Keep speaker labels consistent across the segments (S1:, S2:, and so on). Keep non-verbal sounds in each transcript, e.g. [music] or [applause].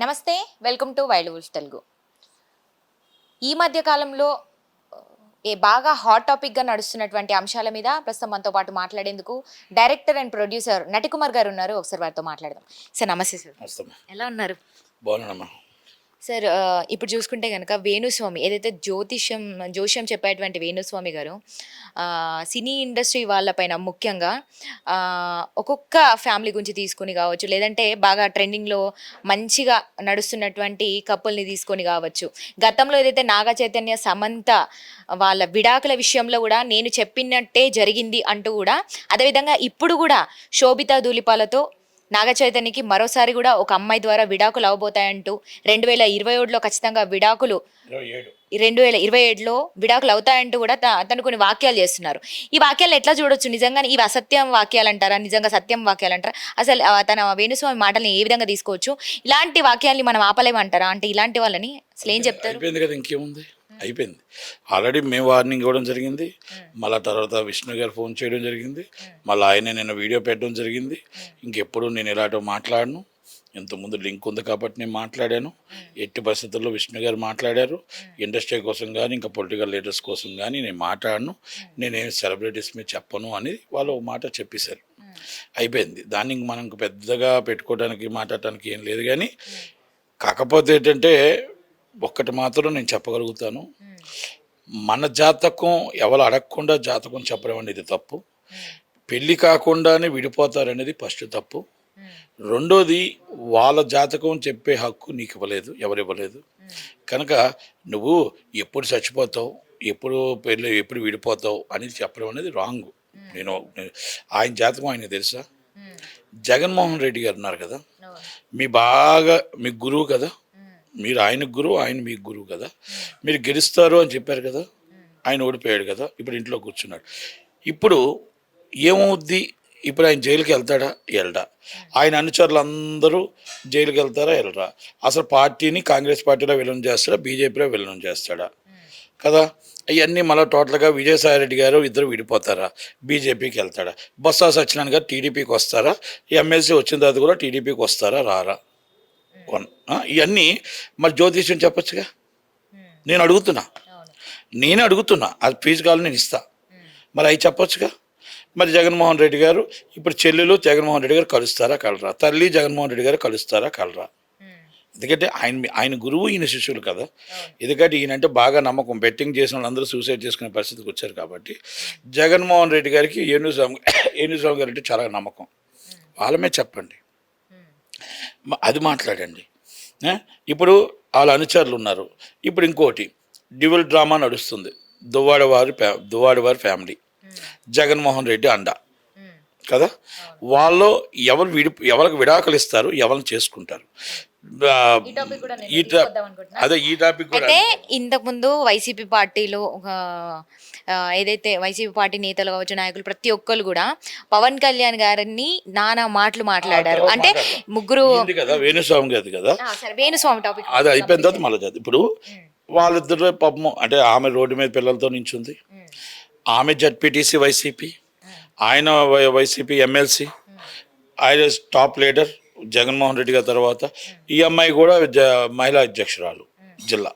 S1: నమస్తే welcome to wild wolf Telugu. ఈ మధ్య కాలంలో ఏ బాగా హాట్ టాపిక్గా నడుస్తున్నటువంటి అంశాల మీద ప్రస్తుతం మనతో పాటు మాట్లాడేందుకు డైరెక్టర్ అండ్ ప్రొడ్యూసర్ నటికుమార్ గారు ఉన్నారు. ఒకసారి వారితో మాట్లాడదాం. సార్ నమస్తే సార్. ఎలా ఉన్నారు?
S2: బాగున్నానమ్మా.
S1: సార్ ఇప్పుడు చూసుకుంటే కనుక వేణుస్వామి ఏదైతే జ్యోతిష్యం జోష్యం చెప్పేటువంటి వేణుస్వామి గారు సినీ ఇండస్ట్రీ వాళ్ళపైన ముఖ్యంగా ఒక్కొక్క ఫ్యామిలీ గురించి తీసుకొని కావచ్చు లేదంటే బాగా ట్రెండింగ్లో మంచిగా నడుస్తున్నటువంటి కప్పుల్ని తీసుకొని కావచ్చు. గతంలో ఏదైతే నాగ చైతన్య సమంత వాళ్ళ విడాకుల విషయంలో కూడా నేను చెప్పినట్టే జరిగింది అంటూ కూడా అదేవిధంగా ఇప్పుడు కూడా శోభితా ధూళిపాలతో నాగ చైతన్యకి మరోసారి కూడా ఒక అమ్మాయి ద్వారా విడాకులు అవబోతాయంటూ రెండు వేల ఇరవై ఏడులో ఖచ్చితంగా విడాకులు రెండు వేల ఇరవై ఏడులో విడాకులు అవుతాయంటూ కూడా అతను కొన్ని వాక్యాలు చేస్తున్నారు. ఈ వాక్యాలు ఎట్లా చూడొచ్చు? నిజంగా ఇవి అసత్యం వాక్యాలు అంటారా నిజంగా సత్యం వాక్యాలు అంటారా అసలు తన వేణుస్వామి మాటల్ని ఏ విధంగా తీసుకోవచ్చు? ఇలాంటి వాక్యాల్ని మనం ఆపలేమంటారా? అంటే ఇలాంటి వాళ్ళని అసలు ఏం చెప్తారు?
S2: ఇంకేముంది? అయిపోయింది. ఆల్రెడీ మేము వార్నింగ్ ఇవ్వడం జరిగింది. మళ్ళా తర్వాత విష్ణు గారు ఫోన్ చేయడం జరిగింది. మళ్ళీ ఆయన నేను వీడియో పెట్టడం జరిగింది. ఇంకెప్పుడు నేను ఇలాంటి మాట్లాడను. ఇంతకుముందు లింక్ ఉంది కాబట్టి నేను మాట్లాడాను. ఎట్టి పరిస్థితుల్లో విష్ణు గారు మాట్లాడారు. ఇండస్ట్రీ కోసం కానీ ఇంకా పొలిటికల్ లీడర్స్ కోసం కానీ నేను మాట్లాడను. నేనేం సెలబ్రిటీస్ మీద చెప్పను అని వాళ్ళు ఒక మాట చెప్పేశారు. అయిపోయింది. దాన్ని మనం పెద్దగా పెట్టుకోవడానికి మాట్లాడటానికి ఏం లేదు కానీ కాకపోతే ఏంటంటే ఒక్కటి మాత్రం నేను చెప్పగలుగుతాను. మన జాతకం ఎవరు అడగకుండా జాతకం చెప్పడం అనేది తప్పు. పెళ్ళి కాకుండానే విడిపోతారనేది ఫస్ట్ తప్పు. రెండోది వాళ్ళ జాతకం చెప్పే హక్కు నీకు ఇవ్వలేదు ఎవరు ఇవ్వలేదు. కనుక నువ్వు ఎప్పుడు చచ్చిపోతావు ఎప్పుడు పెళ్ళి ఎప్పుడు విడిపోతావు అనేది చెప్పడం అనేది రాంగ్. నేను నేను- ఆయన జాతకం ఆయన తెలుసా? జగన్మోహన్ రెడ్డి గారు ఉన్నారు కదా? మీ బాగా మీ గురువు కదా? మీరు ఆయన గురువు ఆయన మీ గురువు కదా. మీరు గెలుస్తారు అని చెప్పారు కదా. ఆయన ఓడిపోయాడు కదా. ఇప్పుడు ఇంట్లో కూర్చున్నాడు. ఇప్పుడు ఏమవుద్ది? ఇప్పుడు ఆయన జైలుకి వెళ్తాడా? వెళ్ళడా. ఆయన అనుచరులు అందరూ జైలుకి వెళ్తారా? వెళ్ళరా. అసలు పార్టీని కాంగ్రెస్ పార్టీలో విలనం చేస్తాడా? బీజేపీలో విలనం చేస్తాడా? కదా. అవన్నీ మళ్ళీ టోటల్గా విజయసాయి రెడ్డి గారు ఇద్దరు విడిపోతారా? బీజేపీకి వెళ్తాడా? బొత్స సత్యనారాయణ గారు టీడీపీకి వస్తారా? ఎమ్మెల్సీ వచ్చిన తర్వాత కూడా టీడీపీకి వస్తారా? రారా? వన్ ఇవన్నీ మరి జ్యోతిష్యం చెప్పొచ్చుగా? నేను అడుగుతున్నా. నేను అడుగుతున్నా. అది ఫీజు కావాలి నేను ఇస్తా. మరి అవి చెప్పొచ్చుగా? మరి జగన్మోహన్ రెడ్డి గారు ఇప్పుడు చెల్లెలు జగన్మోహన్ రెడ్డి గారు కలుస్తారా కలరా? తల్లి జగన్మోహన్ రెడ్డి గారు కలుస్తారా కలరా? ఎందుకంటే ఆయన ఆయన గురువు ఈయన శిష్యులు కదా. ఎందుకంటే ఈయనంటే బాగా నమ్మకం. బెట్టింగ్ చేసిన వాళ్ళందరూ సూసైడ్ చేసుకునే పరిస్థితికి వచ్చారు కాబట్టి. జగన్మోహన్ రెడ్డి గారికి ఏనుస్వామి [coughs] ఏనుస్వామి గారు అంటే చాలా నమ్మకం. వాళ్ళమే చెప్పండి. అది మాట్లాడండి? ఇప్పుడు వాళ్ళ అనుచరులు ఉన్నారు. ఇప్పుడు ఇంకోటి డివల్ డ్రామా నడుస్తుంది. దువ్వాడ వారి ఫ్యా దువ్వాడ వారి ఫ్యామిలీ. జగన్మోహన్ రెడ్డి అండ. కదా? వాళ్ళు ఎవరు విడి ఎవరికి విడాకులు ఇస్తారు ఎవరిని చేసుకుంటారు. అదే ఈ టాపిక్ కూడా
S1: అయితే ఇంతకు ముందు వైసీపీ పార్టీలో ఒక ఏదైతే వైసీపీ పార్టీ నేతలు కావచ్చు నాయకులు ప్రతి ఒక్కరు కూడా పవన్ కళ్యాణ్ గారిని నానా మాటలు మాట్లాడారు. అంటే ముగ్గురు
S2: కదా వేణుస్వామి గారి కదా?
S1: వేణుస్వామి టాపిక్.
S2: అది అయిపోయిన తర్వాత మళ్ళీ ఇప్పుడు వాళ్ళిద్దరు పాపం అంటే ఆమె రోడ్డు మీద పిల్లలతో నించుంది. ఆమె జడ్పీటీసీ వైసీపీ ఆయన వైసీపీ ఎమ్మెల్సీ ఆయన టాప్ లీడర్ జగన్మోహన్ రెడ్డి గారి తర్వాత ఈ అమ్మాయి కూడా మహిళా అధ్యక్షురాలు జిల్లా.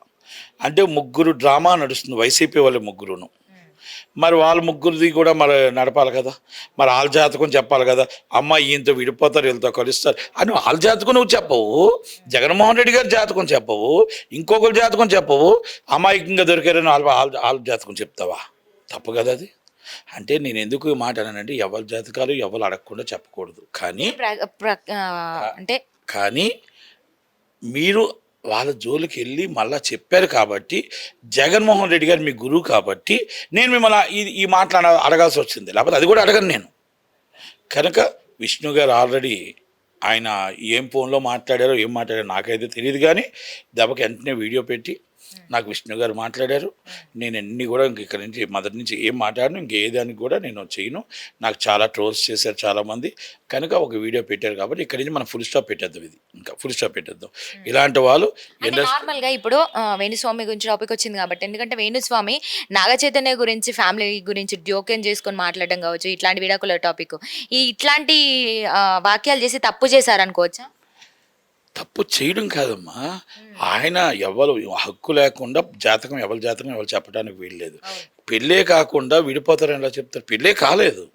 S2: అంటే ముగ్గురు డ్రామా నడుస్తుంది వైసీపీ వాళ్ళ ముగ్గురును. మరి వాళ్ళ ముగ్గురిది కూడా మరి నడపాలి కదా. మరి వాళ్ళ జాతకం చెప్పాలి కదా. అమ్మ ఈయంతో విడిపోతారు వీళ్ళతో కలుస్తారు అని వాళ్ళ జాతకం నువ్వు చెప్పవు. జగన్మోహన్ రెడ్డి గారి జాతకం చెప్పవు. ఇంకొకరి జాతకం చెప్పవు. అమాయకంగా దొరికారని వాళ్ళ వాళ్ళ జాతకం చెప్తావా? తప్పు కదా అది. అంటే నేను ఎందుకు ఈ మాట అన్నానంటే ఎవరి జాతకాలు ఎవరు అడగకుండా చెప్పకూడదు. కానీ
S1: అంటే
S2: కానీ మీరు వాళ్ళ జోలికి వెళ్ళి మళ్ళా చెప్పారు కాబట్టి జగన్మోహన్ రెడ్డి గారు మీ గురువు కాబట్టి నేను మిమ్మల్ని ఈ ఈ మాటలు అడగాల్సి వచ్చింది. లేకపోతే అది కూడా అడగను నేను. కనుక విష్ణు గారు ఆల్రెడీ ఆయన ఏం ఫోన్లో మాట్లాడారో ఏం మాట్లాడారో నాకైతే తెలియదు కానీ దెబ్బకి వెంటనే వీడియో పెట్టి నాకు విష్ణు గారు మాట్లాడారు. నేను అన్ని కూడా ఇంక ఇక్కడ నుంచి మొదటి నుంచి ఏం మాట్లాడను ఇంక ఏ దానికి కూడా నేను చేయను. నాకు చాలా ట్రోల్స్ చేశారు చాలామంది. కనుక ఒక వీడియో పెట్టారు కాబట్టి ఇక్కడి నుంచి మనం ఫుల్ స్టాప్ పెట్టేద్దాం ఇది. ఇంకా ఫుల్ స్టాప్ పెట్టేద్దాం. ఇలాంటి వాళ్ళు
S1: అంటే
S2: ఇండస్ట్రీ
S1: నార్మల్గా ఇప్పుడు వేణుస్వామి గురించి టాపిక్ వచ్చింది కాబట్టి ఎందుకంటే వేణుస్వామి నాగ చైతన్య గురించి ఫ్యామిలీ గురించి జోక్యం చేసుకొని మాట్లాడడం కావచ్చు ఇట్లాంటి విడాకుల టాపిక్ ఈ ఇట్లాంటి వాక్యాలు చేసి తప్పు చేశారనుకోవచ్చా?
S2: తప్పు చేయడం కాదమ్మా. ఆయన ఎవరు హక్కు లేకుండా జాతకం ఎవరి జాతకం ఎవరు చెప్పడానికి వీల్లేదు. పెళ్ళే కాకుండా విడిపోతారని ఎలా చెప్తారు? పెళ్ళే కాలేదు.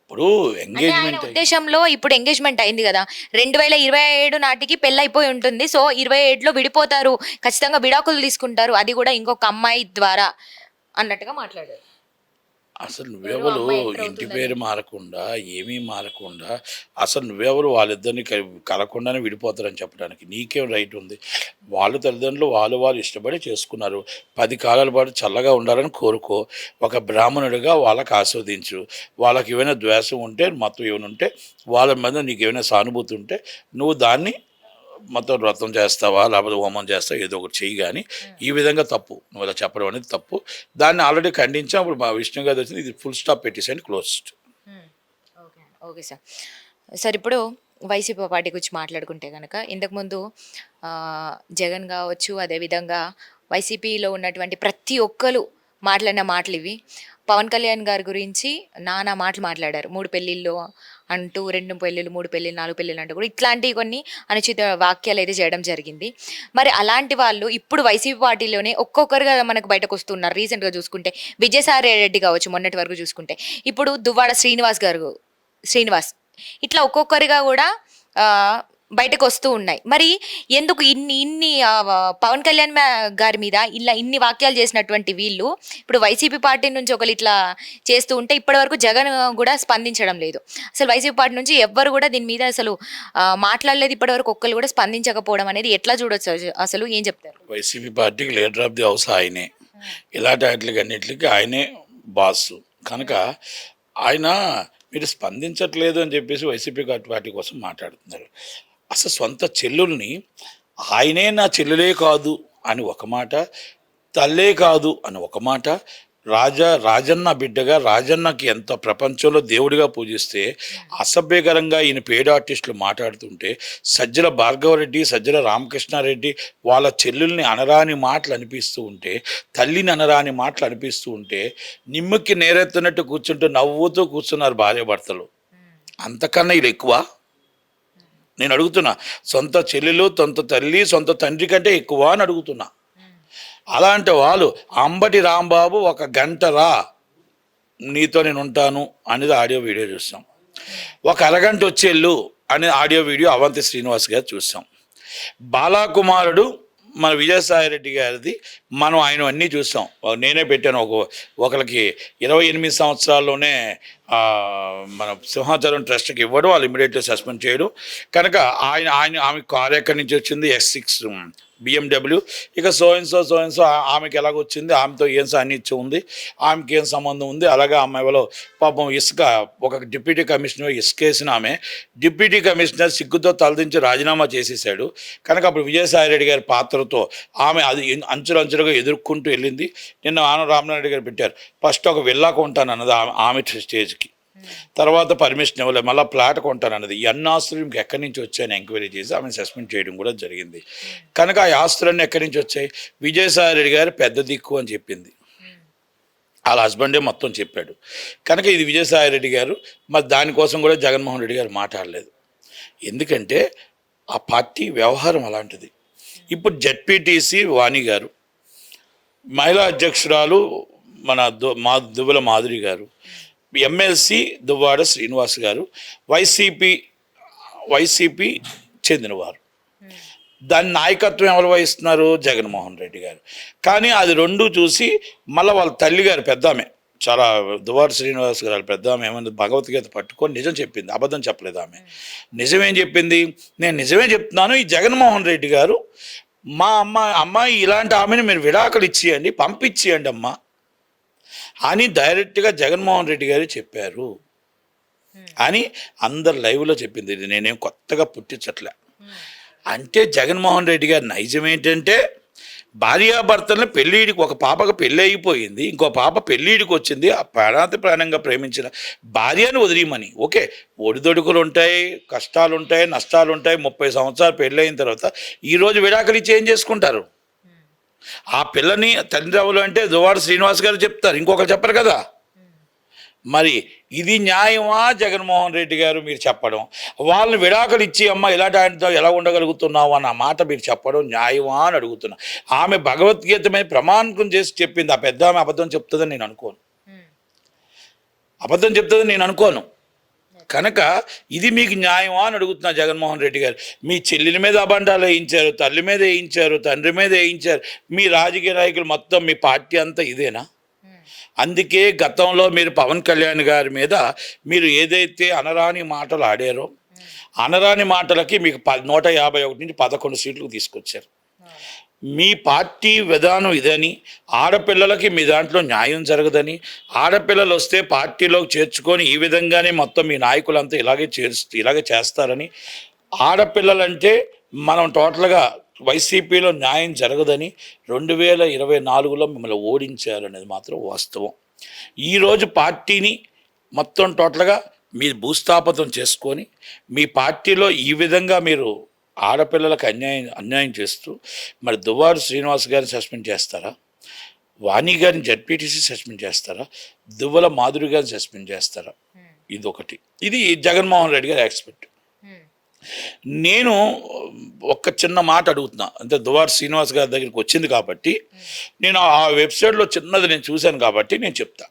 S2: ఇప్పుడు ఎంగేజ్మెంట్
S1: ఉద్దేశంలో ఇప్పుడు ఎంగేజ్మెంట్ అయింది కదా. రెండు వేల ఇరవై ఏడు నాటికి పెళ్ళైపోయి ఉంటుంది. సో ఇరవై ఏడులో విడిపోతారు. ఖచ్చితంగా విడాకులు తీసుకుంటారు. అది కూడా ఇంకొక అమ్మాయి ద్వారా అన్నట్టుగా మాట్లాడారు.
S2: అసలు నువ్వెవరు ఇంటి. పేరు మారకుండా ఏమీ మారకుండా అసలు నువ్వెవరు వాళ్ళిద్దరిని కలి- కలకుండానే విడిపోతారని చెప్పడానికి నీకేం రైట్ ఉంది. వాళ్ళ తల్లిదండ్రులు వాళ్ళు వాళ్ళు ఇష్టపడి చేసుకున్నారు. పది కాలాల పాటు చల్లగా ఉండాలని కోరుకో. ఒక బ్రాహ్మణుడిగా వాళ్ళకి ఆస్వాదించు. వాళ్ళకి ఏమైనా ద్వేషం ఉంటే మొత్తం ఏమైనా ఉంటే వాళ్ళ మీద నీకు ఏమైనా సానుభూతి ఉంటే నువ్వు దాన్ని మొత్తం వ్రతం చేస్తావా? లేకపోతే హోమం చేస్తావా? ఏదో ఒకటి చెయ్యి కానీ ఈ విధంగా తప్పు. నువ్వు ఇలా చెప్పడం అనేది తప్పు. దాన్ని ఆల్రెడీ ఖండించాం. అప్పుడు మా విష్ణు గారు వచ్చింది ఇది full stop పెట్టేసండి closed
S1: okay. Okay sir. Sir ఇప్పుడు వైసీపీ పార్టీ గురించి మాట్లాడుకుంటే కనుక ఇంతకుముందు జగన్ కావచ్చు అదేవిధంగా వైసీపీలో ఉన్నటువంటి ప్రతి ఒక్కరు మాట్లాడిన మాటలు ఇవి పవన్ కళ్యాణ్ గారి గురించి నానా మాటలు మాట్లాడారు. మూడు పెళ్ళిళ్ళు అంటూ రెండు పెళ్ళిళ్ళు మూడు పెళ్ళిళ్ళు నాలుగు పెళ్ళిళ్ళు అంటూ కూడా ఇట్లాంటివి కొన్ని అనుచిత వాక్యాలు అయితే చేయడం జరిగింది. మరి అలాంటి వాళ్ళు ఇప్పుడు వైసీపీ పార్టీలోనే ఒక్కొక్కరుగా మనకు బయటకు వస్తున్నారు. రీసెంట్గా చూసుకుంటే విజయసాయి రెడ్డి కావచ్చు మొన్నటి వరకు చూసుకుంటే. ఇప్పుడు దువ్వాడ శ్రీనివాస్ గారు శ్రీనివాస్ ఇట్లా ఒక్కొక్కరిగా కూడా బయటకు వస్తూ ఉన్నాయి. మరి ఎందుకు ఇన్ని ఇన్ని పవన్ కళ్యాణ్ గారి మీద ఇలా ఇన్ని వాక్యాలు చేసినటువంటి వీళ్ళు ఇప్పుడు వైసీపీ పార్టీ నుంచి ఒకరు ఇట్లా చేస్తూ ఉంటే ఇప్పటివరకు జగన్ కూడా స్పందించడం లేదు. అసలు వైసీపీ పార్టీ నుంచి ఎవ్వరు కూడా దీని మీద అసలు మాట్లాడలేదు ఇప్పటివరకు ఒక్కరు కూడా స్పందించకపోవడం అనేది ఎట్లా చూడొచ్చు అసలు- అసలు ఏం చెప్తారు?
S2: వైసీపీ పార్టీకి లీడర్ ఆఫ్ ది హౌస్ ఆయనే. ఇలాంటి వాటికి అన్నిటికీ ఆయనే బాస్. కనుక ఆయన మీరు స్పందించట్లేదు అని చెప్పేసి వైసీపీ పార్టీ కోసం మాట్లాడుతున్నారు. అసలు సొంత చెల్లుల్ని ఆయనే నా చెల్లులే కాదు అని ఒక మాట తల్లే కాదు అని ఒక మాట రాజా రాజన్న బిడ్డగా రాజన్నకి ఎంత ప్రపంచంలో దేవుడిగా పూజిస్తే అసభ్యకరంగా ఈయన పేడ ఆర్టిస్టులు మాట్లాడుతుంటే సజ్జల భార్గవరెడ్డి సజ్జల రామకృష్ణారెడ్డి వాళ్ళ చెల్లుల్ని అనరాని మాటలు అనిపిస్తూ ఉంటే తల్లిని అనరాని మాటలు అనిపిస్తూ ఉంటే నిమ్మకి నేరెత్తున్నట్టు కూర్చుంటూ నవ్వుతూ కూర్చున్నారు భార్య భర్తలు అంతకన్నా ఇది ఎక్కువ? నేను అడుగుతున్నా సొంత చెల్లెలు సొంత తల్లి సొంత తండ్రి కంటే ఎక్కువ అని అడుగుతున్నా. అలాంటి వాళ్ళు అంబటి రాంబాబు ఒక గంట రా నీతో నేను ఉంటాను అనేది ఆడియో వీడియో చూస్తాం. ఒక అరగంట వచ్చేళ్ళు అనే ఆడియో వీడియో అవంతి శ్రీనివాస్ గారు చూస్తాం. బాలాకుమారుడు మన విజయసాయి రెడ్డి గారిది మనం ఆయన అన్నీ చూసాం నేనే పెట్టాను. ఒక ఒకరికి ఇరవై ఎనిమిది సంవత్సరాల్లోనే మన సింహాచలం ట్రస్ట్కి ఇవ్వడం. వాళ్ళు ఇమీడియట్గా సస్పెండ్ చేయడం. కనుక ఆయన ఆయన ఆమె కార్ ఎక్కడి నుంచి వచ్చింది ఎస్ సిక్స్ బిఎండబ్ల్యూ ఇక సోయన్సో సోయన్సో సో సో ఆమెకి ఎలాగొచ్చింది ఆమెతో ఏం సాన్నిధ్యం ఉంది ఆమెకి ఏం సంబంధం ఉంది అలాగే ఆమె ఎవరో పాపం ఇసుక ఒక డిప్యూటీ కమిషనర్ ఇసుకేసిన ఆమె. డిప్యూటీ కమిషనర్ సిగ్గుతో తలదించి రాజీనామా చేసేసాడు కనుక అప్పుడు విజయసాయి రెడ్డి గారి పాత్రతో ఆమె అది అంచులంచులుగా ఎదుర్కొంటూ వెళ్ళింది. నిన్న ఆన రామనాయుడు గారు పెట్టారు. ఫస్ట్ ఒక వెళ్ళాక ఉంటాను అన్నది ఆమె ఆమె స్టేజ్కి. తర్వాత పర్మిషన్ ఇవ్వలేదు మళ్ళీ ప్లాట్ కొంటాను అన్నది. ఈ ఆస్తులు ఇంక ఎక్కడి నుంచి వచ్చాయని ఎంక్వైరీ చేసి ఆమె సస్పెండ్ చేయడం కూడా జరిగింది. కనుక ఆ ఆస్తులన్నీ ఎక్కడి నుంచి వచ్చాయి? విజయసాయి రెడ్డి గారు పెద్ద దిక్కు అని చెప్పింది. వాళ్ళ హస్బెండే మొత్తం చెప్పాడు. కనుక ఇది విజయసాయి రెడ్డి గారు మరి దానికోసం కూడా జగన్మోహన్ రెడ్డి గారు మాట్లాడలేదు. ఎందుకంటే ఆ పార్టీ వ్యవహారం అలాంటిది. ఇప్పుడు జడ్పీటీసీ వాణి గారు మహిళా అధ్యక్షురాలు మన దు మా దువ్వల మాధురి గారు ఎమ్మెల్సీ దువ్వాడ శ్రీనివాస్ గారు వైసీపీ వైసీపీ చెందినవారు. దాని నాయకత్వం ఎవరు వహిస్తున్నారు? జగన్మోహన్ రెడ్డి గారు. కానీ అది రెండు చూసి మళ్ళీ వాళ్ళ తల్లి గారు పెద్ద ఆమె చాలా దువార శ్రీనివాస్ గారు వాళ్ళ పెద్ద ఆమె ఏమన్నా భగవద్గీత పట్టుకొని నిజం చెప్పింది. అబద్ధం చెప్పలేదు ఆమె. నిజమేం చెప్పింది? నేను నిజమే చెప్తున్నాను. ఈ జగన్మోహన్ రెడ్డి గారు మా అమ్మ అమ్మాయి ఇలాంటి ఆమెను మీరు విడాకులు ఇచ్చేయండి పంపించేయండి అమ్మా. అని డైరెక్ట్గా జగన్మోహన్ రెడ్డి గారు చెప్పారు. అని అందరు లైవ్లో చెప్పింది. ఇది నేనేం కొత్తగా పుట్టించట్లే. అంటే జగన్మోహన్ రెడ్డి గారి నైజం ఏంటంటే భార్యాభర్తలను పెళ్ళిడికి ఒక పాపకు పెళ్ళి అయిపోయింది ఇంకో పాప పెళ్ళిడికి వచ్చింది ఆ ప్రాణాతి ప్రాణంగా ప్రేమించిన భార్యను వదిలేయమని ఓకే ఒడిదొడుకులు ఉంటాయి కష్టాలు ఉంటాయి నష్టాలు ఉంటాయి ముప్పై సంవత్సరాలు పెళ్ళి అయిన తర్వాత ఈరోజు విడాకులు ఇచ్చి ఏం చేసుకుంటారు? ఆ పిల్లని తండ్రి ఎవరు అంటే దువాడ శ్రీనివాస్ గారు చెప్తారు. ఇంకొకరు చెప్పరు కదా. మరి ఇది న్యాయమా? జగన్మోహన్ రెడ్డి గారు మీరు చెప్పడం. వాళ్ళని విడాకులు ఇచ్చి అమ్మ ఇలాంటి ఆయనతో ఎలా ఉండగలుగుతున్నావు? అన్న మాట మీరు చెప్పడం న్యాయమా అని అడుగుతున్నా. ఆమె భగవద్గీత మీద ప్రమాణకం చేసి చెప్పింది. ఆ పెద్ద ఆమె అబద్ధం చెప్తుందని నేను అనుకోను. అబద్ధం చెప్తుందని నేను అనుకోను. కనుక ఇది మీకు న్యాయమా అని అడుగుతున్నా జగన్మోహన్ రెడ్డి గారు. మీ చెల్లెల మీద అబండాలు వేయించారు తల్లి మీద వేయించారు తండ్రి మీద వేయించారు. మీ రాజకీయ నాయకులు మొత్తం మీ పార్టీ అంతా ఇదేనా? అందుకే గతంలో మీరు పవన్ కళ్యాణ్ గారి మీద మీరు ఏదైతే అనరాని మాటలు ఆడారో అనరాని మాటలకి మీకు ప నూట యాభై ఒకటి నుంచి పదకొండు సీట్లు తీసుకొచ్చారు. మీ పార్టీ విధానం ఇదని ఆడపిల్లలకి మీ దాంట్లో న్యాయం జరగదని ఆడపిల్లలు వస్తే పార్టీలోకి చేర్చుకొని ఈ విధంగానే మొత్తం మీ నాయకులంతా ఇలాగే చేస్తూ ఇలాగే చేస్తారని ఆడపిల్లలంటే మనం టోటల్గా వైసీపీలో న్యాయం జరగదని రెండు వేల ఇరవై నాలుగులో మిమ్మల్ని ఓడించారనేది మాత్రం వాస్తవం. ఈరోజు పార్టీని మొత్తం టోటల్గా మీరు భూస్థాపితం చేసుకొని మీ పార్టీలో ఈ విధంగా మీరు ఆడపిల్లలకు అన్యాయం అన్యాయం చేస్తూ మరి దువ్వారు శ్రీనివాస్ గారిని సస్పెండ్ చేస్తారా? వాణి గారిని జడ్పీటీసీ సస్పెండ్ చేస్తారా? దువ్వల మాధురి గారిని సస్పెండ్ చేస్తారా? ఇది ఒకటి ఇది జగన్మోహన్ రెడ్డి గారి ఎక్స్పెక్ట్ నేను ఒక్క చిన్న మాట అడుగుతున్నా. అంటే దువార్ శ్రీనివాస్ గారి దగ్గరికి వచ్చింది కాబట్టి నేను ఆ వెబ్సైట్లో చిన్నది నేను చూశాను కాబట్టి నేను చెప్తా.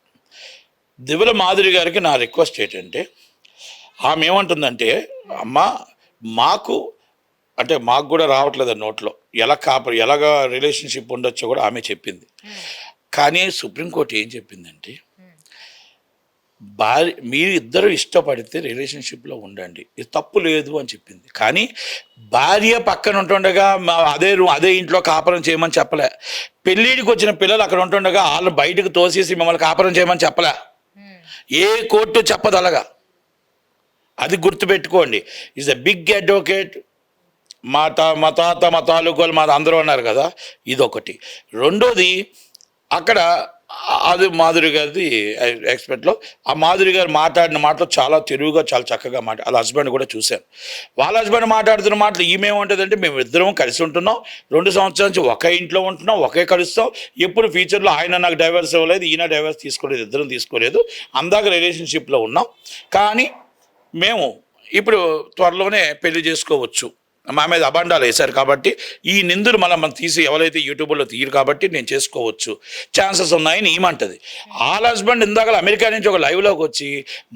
S2: దివుల మాధురి గారికి నా రిక్వెస్ట్ ఏంటంటే ఆమె ఏమంటుందంటే అమ్మ మాకు అంటే మాకు కూడా రావట్లేదు నోట్లో. ఎలా కాప ఎలాగ రిలేషన్షిప్ ఉండొచ్చో కూడా ఆమె చెప్పింది. కానీ సుప్రీంకోర్టు ఏం చెప్పిందంటే భార్య మీరు ఇద్దరు ఇష్టపడితే రిలేషన్షిప్లో ఉండండి. ఇది తప్పు లేదు అని చెప్పింది. కానీ భార్య పక్కన ఉంటుండగా మా అదే రూ అదే ఇంట్లో కాపురం చేయమని చెప్పలే. పెళ్ళిడికి వచ్చిన పిల్లలు అక్కడ ఉంటుండగా వాళ్ళు బయటకు తోసేసి మిమ్మల్ని కాపురం చేయమని చెప్పలే. ఏ కోర్టు చెప్పదు అలాగా అది గుర్తుపెట్టుకోండి. ఈజ్ అ బిగ్ అడ్వకేట్ మా తా మా తాత మా తాలూకోలు మా అందరూ ఉన్నారు కదా ఇదొకటి. రెండోది అక్కడ అది మాధురి గారిది ఎక్స్పెక్ట్లో ఆ మాధురి గారు మాట్లాడిన మాటలు చాలా తెలుగుగా చాలా చక్కగా మాట వాళ్ళ హస్బెండ్ కూడా చూశాను వాళ్ళ హస్బెండ్ మాట్లాడుతున్న మాటలు ఈమెమంటుందంటే మేము ఇద్దరం కలిసి ఉంటున్నాం. రెండు సంవత్సరాల నుంచి ఒకే ఇంట్లో ఉంటున్నాం ఒకే కలుస్తాం. ఎప్పుడు ఫ్యూచర్లో ఆయన నాకు డైవర్స్ ఇవ్వలేదు ఈయన డైవర్స్ తీసుకోలేదు ఇద్దరం తీసుకోలేదు. అందాక రిలేషన్షిప్లో ఉన్నాం. కానీ మేము ఇప్పుడు త్వరలోనే పెళ్ళి చేసుకోవచ్చు. మా మీద అబండాలు వేశారు కాబట్టి ఈ నిందులు మనం మనం తీసి ఎవరైతే యూట్యూబ్లో తీయరు కాబట్టి నేను చేసుకోవచ్చు. ఛాన్సెస్ ఉన్నాయని ఏమంటది? వాళ్ళ హస్బెండ్ ఇందాక అమెరికా నుంచి ఒక లైవ్లోకి వచ్చి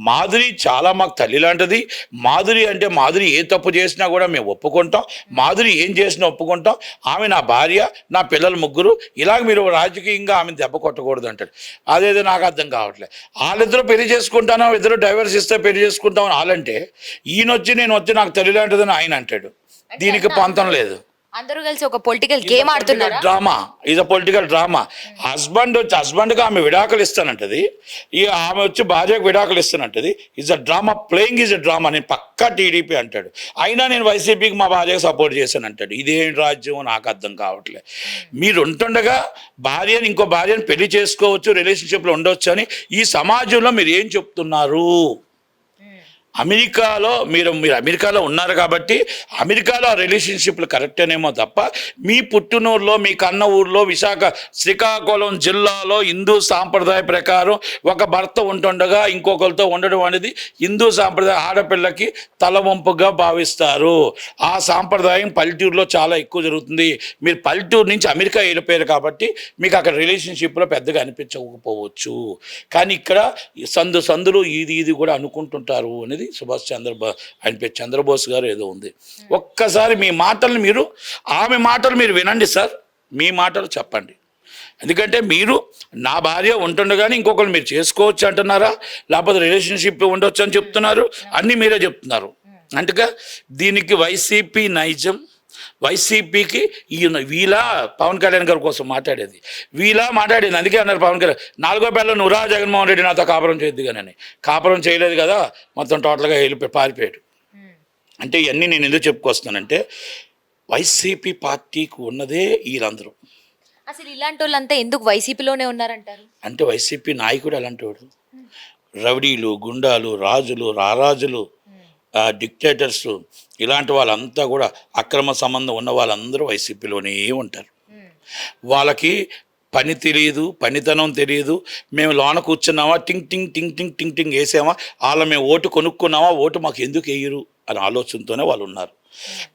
S2: మాధురి చాలా మాకు తల్లి లాంటిది. మాధురి అంటే మాధురి ఏ తప్పు చేసినా కూడా మేము ఒప్పుకుంటాం. మాధురి ఏం చేసినా ఒప్పుకుంటాం. ఆమె నా భార్య నా పిల్లలు ముగ్గురు ఇలాగ మీరు రాజకీయంగా ఆమెను దెబ్బ కొట్టకూడదు అంటాడు. అదేదో నాకు అర్థం కావట్లేదు వాళ్ళిద్దరూ పెళ్ళి చేసుకుంటాను ఇద్దరు డైవర్స్ ఇస్తే పెళ్ళి చేసుకుంటాం అని వాళ్ళంటే ఈయన వచ్చి నేను వచ్చి నాకు తల్లి లాంటిదని ఆయన అంటాడు. దీనికి పొంతం లేదు.
S1: అందరూ కలిసి ఒక పొలిటికల్ గేమ్ ఆడుతున్నారా?
S2: డ్రామా ఇది పొలిటికల్ డ్రామా హస్బెండ్ వచ్చి హస్బెండ్కి ఆమె విడాకులు ఇస్తానంటది. ఈ ఆమె వచ్చి భార్యకు విడాకులు ఇస్తానంటది. Is a drama playing is a drama నేను పక్కా టీడీపీ అంటాడు. అయినా నేను వైసీపీకి మా భార్యకు సపోర్ట్ చేశాను అంటాడు ఇదేం రాజ్యం నాకు అర్థం కావట్లేదు మీరు ఉంటుండగా భార్యని ఇంకో భార్యను పెళ్ళి చేసుకోవచ్చు రిలేషన్షిప్లో ఉండవచ్చు అని ఈ సమాజంలో మీరు ఏం చెప్తున్నారు? అమెరికాలో మీరు మీరు అమెరికాలో ఉన్నారు కాబట్టి అమెరికాలో రిలేషన్షిప్లు కరెక్టేనేమో తప్ప మీ పుట్టినూరులో మీ కన్న ఊర్లో విశాఖ శ్రీకాకుళం జిల్లాలో హిందూ సాంప్రదాయ ప్రకారం ఒక భర్త ఉంటుండగా ఇంకొకరితో ఉండడం అనేది హిందూ సాంప్రదాయ ఆడపిల్లకి తలవంపుగా భావిస్తారు. ఆ సాంప్రదాయం పల్లెటూరులో చాలా ఎక్కువ జరుగుతుంది. మీరు పల్లెటూరు నుంచి అమెరికా వెళ్ళిపోయారు కాబట్టి మీకు అక్కడ రిలేషన్షిప్లో పెద్దగా అనిపించకపోవచ్చు. కానీ ఇక్కడ సందు సందులు ఇది ఇది కూడా అనుకుంటుంటారు అనేది సుభాష్ చంద్రబో ఆయన పేరు చంద్రబోస్ గారు ఏదో ఉంది. ఒక్కసారి మీ మాటలు మీరు ఆమె మాటలు మీరు వినండి సార్. మీ మాటలు చెప్పండి. ఎందుకంటే మీరు నా భార్య ఉంటుండగానే ఇంకొకరు మీరు చేసుకోవచ్చు అంటున్నారా? లేకపోతే రిలేషన్షిప్ ఉండొచ్చు అని చెప్తున్నారు. అన్నీ మీరే చెప్తున్నారు. అంటగా దీనికి వైసీపీ నైజం వైసీపీకి ఈయన వీలా పవన్ కళ్యాణ్ గారి కోసం మాట్లాడేది. వీలా మాట్లాడేది. అందుకే అన్నారు పవన్ కళ్యాణ్ నాలుగో పిల్లలు నువ్వురా జగన్మోహన్ రెడ్డి నాతో కాపురం చేయొద్దు కానీ కాపురం చేయలేదు కదా మొత్తం టోటల్గా వెళ్ళిపోయి పారిపోయాడు. అంటే ఇవన్నీ నేను ఎందుకు చెప్పుకొస్తున్నానంటే వైసీపీ పార్టీకి ఉన్నదే వీళ్ళందరూ.
S1: అసలు ఇలాంటి వాళ్ళంతా ఎందుకు వైసీపీలోనే ఉన్నారంటారు?
S2: అంటే వైసీపీ నాయకుడు అలాంటి వాడు. రౌడీలు గుండాలు రాజులు రారాజులు డిక్టేటర్స్ ఇలాంటి వాళ్ళంతా కూడా అక్రమ సంబంధం ఉన్న వాళ్ళందరూ వైసీపీలోనే ఉంటారు. వాళ్ళకి పని తెలియదు పనితనం తెలియదు. మేము లోన కూర్చున్నామా టింగ్ టింగ్ టింగ్ టింగ్ టింగ్ టింగ్ వేసామా వాళ్ళ మేము ఓటు కొనుక్కున్నామా ఓటు మాకు ఎందుకు వేయరు అనే ఆలోచనతోనే వాళ్ళు ఉన్నారు.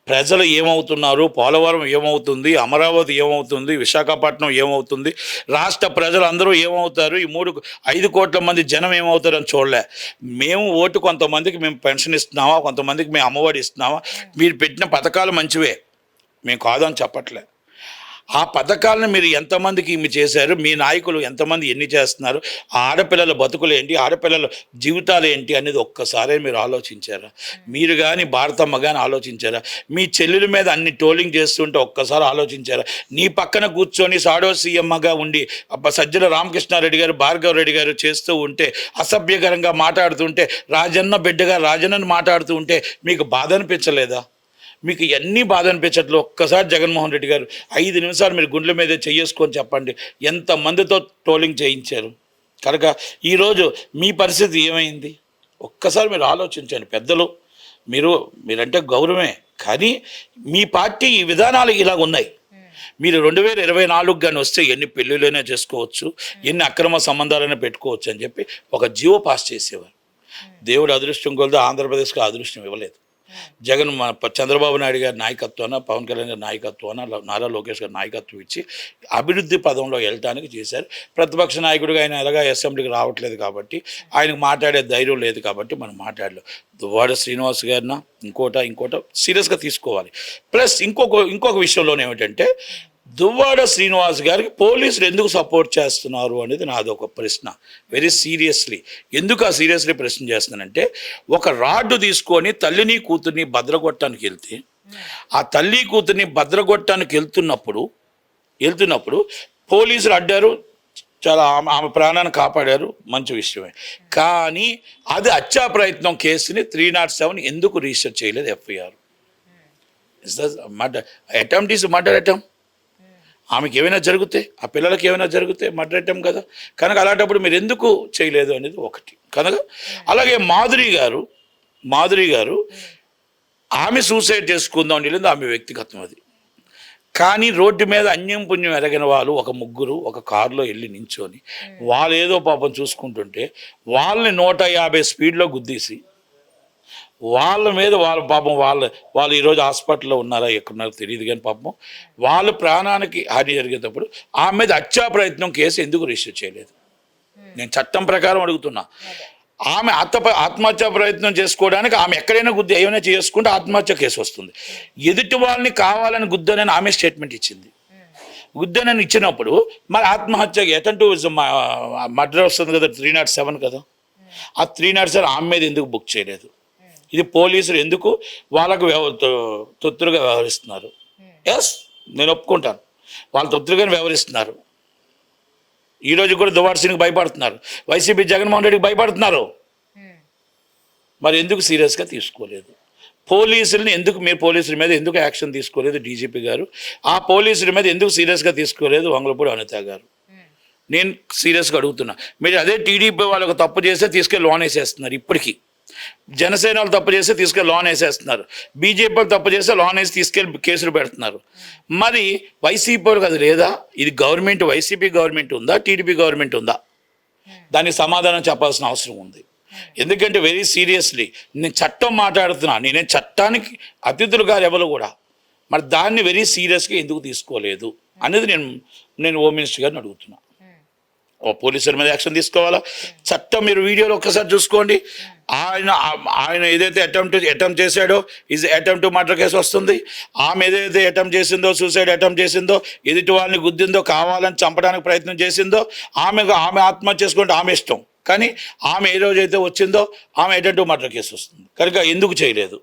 S2: ప్రజలు ఏమవుతున్నారు? పోలవరం ఏమవుతుంది? అమరావతి ఏమవుతుంది? విశాఖపట్నం ఏమవుతుంది? రాష్ట్ర ప్రజలు అందరూ ఏమవుతారు? ఈ మూడు ఐదు కోట్ల మంది జనం ఏమవుతారు అని చూడలే. మేము ఓటు కొంతమందికి మేము పెన్షన్ ఇస్తున్నామా? కొంతమందికి మేము అమ్మఒడి ఇస్తున్నామా? మీరు పెట్టిన పథకాలు మంచివే. మేము కాదని చెప్పట్లే. ఆ పథకాలను మీరు ఎంతమందికి మీ చేశారు? మీ నాయకులు ఎంతమంది ఎన్ని చేస్తున్నారు? ఆ ఆడపిల్లల బతుకులు ఏంటి? ఆడపిల్లల జీవితాలు ఏంటి అనేది ఒక్కసారే మీరు ఆలోచించారా? మీరు కానీ భారతమ్మ కానీ ఆలోచించారా? మీ చెల్లెల మీద అన్ని ట్రోలింగ్ చేస్తుంటే ఒక్కసారి ఆలోచించారా? నీ పక్కన కూర్చొని సాడో సీఎమ్మగా ఉండి సజ్జల రామకృష్ణారెడ్డి గారు భార్గవ రెడ్డి గారు చేస్తూ ఉంటే అసభ్యకరంగా మాట్లాడుతుంటే రాజన్న బిడ్డగా రాజన్నను మాట్లాడుతూ ఉంటే మీకు బాధ అనిపించలేదా? మీకు ఎన్ని బాధ అనిపించట్లు ఒక్కసారి జగన్మోహన్ రెడ్డి గారు ఐదు నిమిషాలు మీరు గుండెల మీద చేసుకొని చెప్పండి. ఎంతమందితో ట్రోలింగ్ చేయించారు? కనుక ఈరోజు మీ పరిస్థితి ఏమైంది? ఒక్కసారి మీరు ఆలోచించండి పెద్దలు. మీరు మీరంటే గౌరవమే కానీ మీ పార్టీ ఈ విధానాలు ఇలా ఉన్నాయి. మీరు రెండు వేల ఇరవై నాలుగు కానీ వస్తే ఎన్ని పెళ్ళిళ్ళైనా చేసుకోవచ్చు ఎన్ని అక్రమ సంబంధాలైనా పెట్టుకోవచ్చు అని చెప్పి ఒక జీవో పాస్ చేసేవారు. దేవుడు అదృష్టం కొలది ఆంధ్రప్రదేశ్కి అదృష్టం ఇవ్వలేదు. జగన్ మన చంద్రబాబు నాయుడు గారి నాయకత్వాన పవన్ కళ్యాణ్ గారి నాయకత్వాన నారా లోకేష్ గారి నాయకత్వం ఇచ్చి అభివృద్ధి పదంలో వెళ్ళటానికి చేశారు. ప్రతిపక్ష నాయకుడిగా ఆయన ఎలాగా అసెంబ్లీకి రావట్లేదు కాబట్టి ఆయనకు మాట్లాడే ధైర్యం లేదు కాబట్టి మనం మాట్లాడలేం దువ్వాడ శ్రీనివాస్ గారిన ఇంకోట ఇంకోట సీరియస్గా తీసుకోవాలి. ప్లస్ ఇంకొక ఇంకొక విషయంలోనే ఏమిటంటే దువ్వాడ శ్రీనివాస్ గారికి పోలీసులు ఎందుకు సపోర్ట్ చేస్తున్నారు అనేది నాది ఒక ప్రశ్న. వెరీ సీరియస్లీ ఎందుకు ఆ సీరియస్లీ ప్రశ్న చేస్తున్నానంటే ఒక రాడ్డు తీసుకొని తల్లిని కూతుర్ని భద్రగొట్టడానికి వెళ్తే ఆ తల్లి కూతుర్ని భద్రగొట్టడానికి వెళ్తున్నప్పుడు వెళ్తున్నప్పుడు పోలీసులు అడ్డారు చాలా ఆమె ఆమె ప్రాణాన్ని కాపాడారు మంచి విషయమే. కానీ అది హత్యా ప్రయత్నం కేసుని త్రీ నాట్ సెవెన్ ఎందుకు రిజిస్టర్ చేయలేదు FIR. Is the murder attempt is murder attempt ఆమెకి ఏమైనా జరిగితే ఆ పిల్లలకి ఏమైనా జరిగితే మర్డర్ అటెంప్ట్ కదా. కనుక అలాంటప్పుడు మీరు ఎందుకు చేయలేదు అనేది ఒకటి. కనుక అలాగే మాధురి గారు మాధురి గారు ఆమె సూసైడ్ చేసుకుందాం వెళ్ళింది ఆమె వ్యక్తిగతం అది. కానీ రోడ్డు మీద అన్యం పుణ్యం ఎరగిన వాళ్ళు ఒక ముగ్గురు ఒక కారులో వెళ్ళి నించొని వాళ్ళు ఏదో పాపం చూసుకుంటుంటే వాళ్ళని నూట యాభై స్పీడ్లో గుద్దీసి వాళ్ళ మీద వాళ్ళ పాపం వాళ్ళ వాళ్ళు ఈరోజు హాస్పిటల్లో ఉన్నారా ఎక్కడున్నారో తెలియదు కానీ పాపం వాళ్ళ ప్రాణానికి హాని జరిగేటప్పుడు ఆ మీద హత్యా ప్రయత్నం కేసు ఎందుకు రిజిస్టర్ చేయలేదు? నేను చట్టం ప్రకారం అడుగుతున్నా. ఆమె ఆత్మ ఆత్మహత్య ప్రయత్నం చేసుకోవడానికి ఆమె ఎక్కడైనా గుద్ది ఏమైనా చేసుకుంటే ఆత్మహత్య కేసు వస్తుంది. ఎదుటి వాళ్ళని కావాలని గుద్దనని ఆమె స్టేట్మెంట్ ఇచ్చింది. గుద్దనని ఇచ్చినప్పుడు మరి ఆత్మహత్య ఎటంటూ మర్డర్ వస్తుంది కదా త్రీ నాట్ సెవెన్ కదా? ఆ త్రీ నాట్ సెవెన్ ఆమె మీద ఎందుకు బుక్ చేయలేదు? ఇది పోలీసులు ఎందుకు వాళ్ళకు వ్యవ తొ- తొత్తులుగా వ్యవహరిస్తున్నారు? ఎస్ నేను ఒప్పుకుంటాను. వాళ్ళు తొత్తులుగానే వ్యవహరిస్తున్నారు. ఈ రోజు కూడా దువార్ సింగ్ భయపడుతున్నారు. వైసీపీ జగన్మోహన్ రెడ్డికి భయపడుతున్నారు. మరి ఎందుకు సీరియస్గా తీసుకోలేదు? పోలీసుల్ని ఎందుకు మీరు పోలీసుల మీద ఎందుకు యాక్షన్ తీసుకోలేదు డీజీపీ గారు? ఆ పోలీసుల మీద ఎందుకు సీరియస్గా తీసుకోలేదు వంగలపూడి అనిత గారు? నేను సీరియస్గా అడుగుతున్నా. మీరు అదే టీడీపీ వాళ్ళకు తప్పు చేస్తే తీసుకెళ్ళి లోన్ వేసేస్తున్నారు ఇప్పటికీ. జనసేన వాళ్ళు తప్పు చేస్తే తీసుకెళ్ళి లోన్ వేసేస్తున్నారు బీజేపీ వాళ్ళు తప్పు చేస్తే లోన్ వేసి తీసుకెళ్ళి కేసులు పెడుతున్నారు. మరి వైసీపీ వాళ్ళకి అది లేదా? ఇది గవర్నమెంట్ వైసీపీ గవర్నమెంట్ ఉందా? టీడీపీ గవర్నమెంట్ ఉందా? దానికి సమాధానం చెప్పాల్సిన అవసరం ఉంది. ఎందుకంటే వెరీ సీరియస్లీ నేను చట్టం మాట్లాడుతున్నా. నేనే చట్టానికి అతిథులు గారు ఎవరు కూడా. మరి దాన్ని వెరీ సీరియస్గా ఎందుకు తీసుకోలేదు? అనేది నేను నేను హోమ్ మినిస్టర్ గారిని అడుగుతున్నా. ఓ పోలీసుల మీద యాక్షన్ తీసుకోవాలా? చట్టం మీరు వీడియోలో ఒక్కసారి చూసుకోండి. ఆయన ఆయన ఏదైతే అటెంప్ట్ అటెంప్ట్ చేశాడో ఇది అటెంప్ట్ మర్డర్ కేసు వస్తుంది. ఆమె ఏదైతే అటెంప్ట్ చేసిందో సూసైడ్ అటెంప్ట్ చేసిందో ఎదుటి వాళ్ళని గుద్దిందో కావాలని చంపడానికి ప్రయత్నం చేసిందో ఆమె ఆమె ఆత్మహత్య చేసుకుంటే ఆమె ఇష్టం. కానీ ఆమె ఏ రోజైతే వచ్చిందో ఆమె అటెంప్ట్ మర్డర్ కేసు వస్తుంది. కనుక ఎందుకు చేయలేదు?